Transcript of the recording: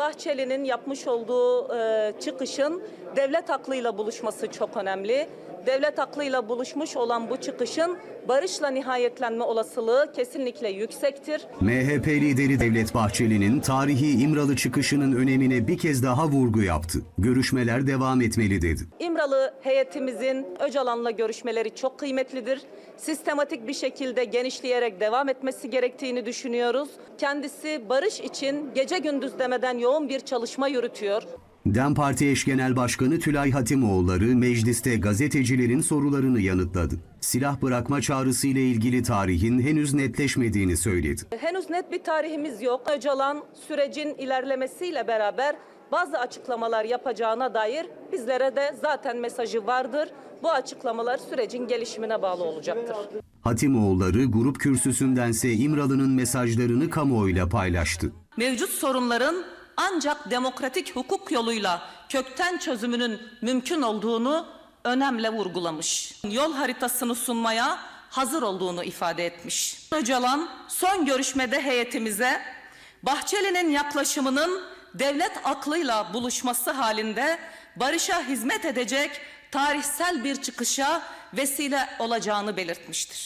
Bahçeli'nin yapmış olduğu çıkışın devlet aklıyla buluşması çok önemli. Devlet aklıyla buluşmuş olan bu çıkışın barışla nihayetlenme olasılığı kesinlikle yüksektir. MHP lideri Devlet Bahçeli'nin tarihi İmralı çıkışının önemine bir kez daha vurgu yaptı. Görüşmeler devam etmeli dedi. İmralı heyetimizin Öcalan'la görüşmeleri çok kıymetlidir. Sistematik bir şekilde genişleyerek devam etmesi gerektiğini düşünüyoruz. Kendisi barış için gece gündüz demeden yoğun bir çalışma yürütüyor. DEM Parti eş genel başkanı Tülay Hatimoğulları mecliste gazetecilerin sorularını yanıtladı. Silah bırakma çağrısı ile ilgili tarihin henüz netleşmediğini söyledi. Henüz net bir tarihimiz yok. Öcalan sürecin ilerlemesiyle beraber bazı açıklamalar yapacağına dair bizlere de zaten mesajı vardır. Bu açıklamalar sürecin gelişimine bağlı olacaktır. Hatimoğulları grup kürsüsündense İmralı'nın mesajlarını kamuoyuyla paylaştı. Mevcut sorunların ancak demokratik hukuk yoluyla kökten çözümünün mümkün olduğunu önemle vurgulamış. Yol haritasını sunmaya hazır olduğunu ifade etmiş. Öcalan son görüşmede heyetimize Bahçeli'nin yaklaşımının devlet aklıyla buluşması halinde barışa hizmet edecek tarihsel bir çıkışa vesile olacağını belirtmiştir.